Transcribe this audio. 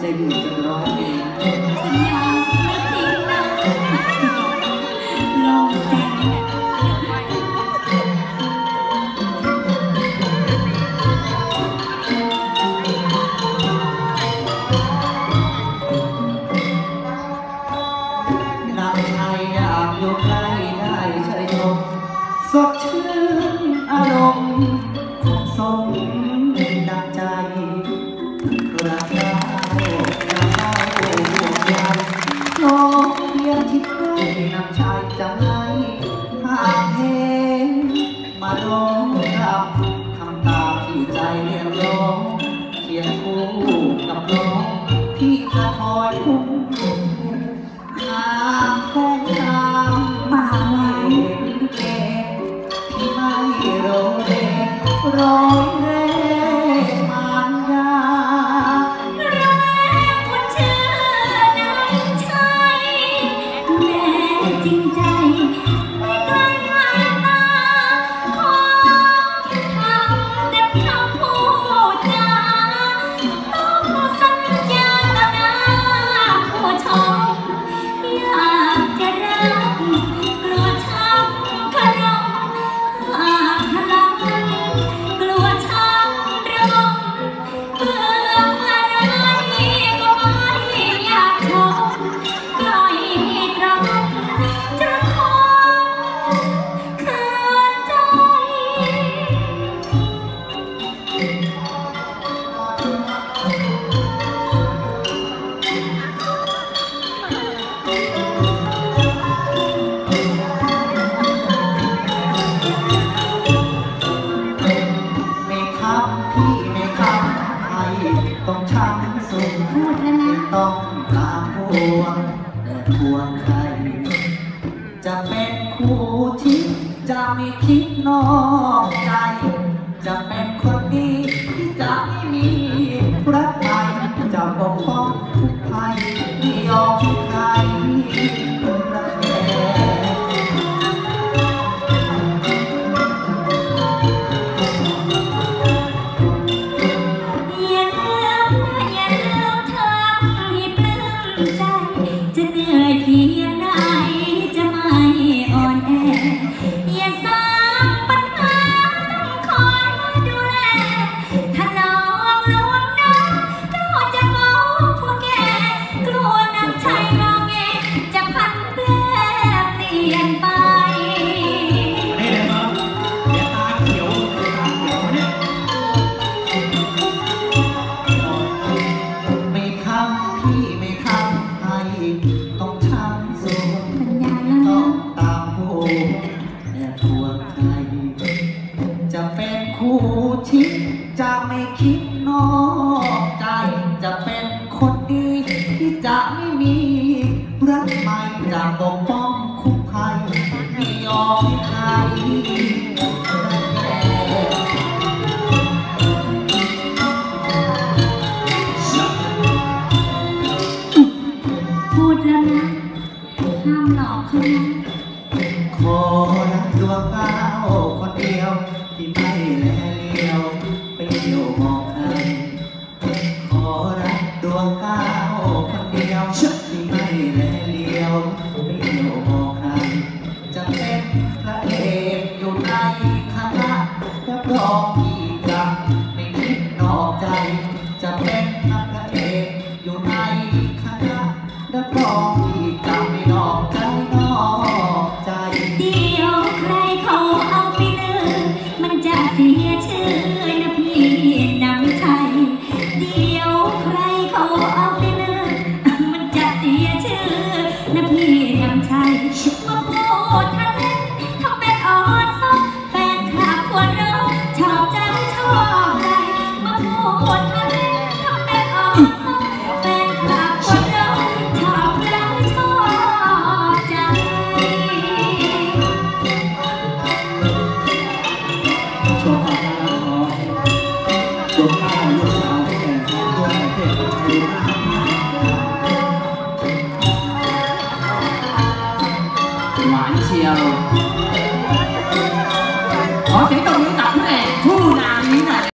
ใจบูดจนร้องเองสัญญาไม่ทิ้งนะลองแต่ราชัยอยากยกลา คอยทางแสงตามมาไม่เห็นพี่ไม่โรเลร้อยเร่มานดา แรกคนเชื่อนั้นใช่แม่จริงใจ นะนะ ต้องตามพวงแต่ควรใคร จะเป็นคู่ที่จะไม่คิดนอกใจ จะไม่มีรักใหม่จะปกป้องคุ้มภัยไม่ยอมใครพูดแล้วนะห้ามหลอกเขานะขอรักดวงดาวคนเดียวที่ไม่แลเลียวไปเที่ยวมอง พระเอกอยู่ในคณะรับรองที่จะไม่คิดนอกใจ จะเป็นพระเอกอยู่ในคณะรับรองที่จะไม่นอกใจนอกใจ เดียวใครเขาเอาไปเลยมันจะเสียชื่อ หวานเชียว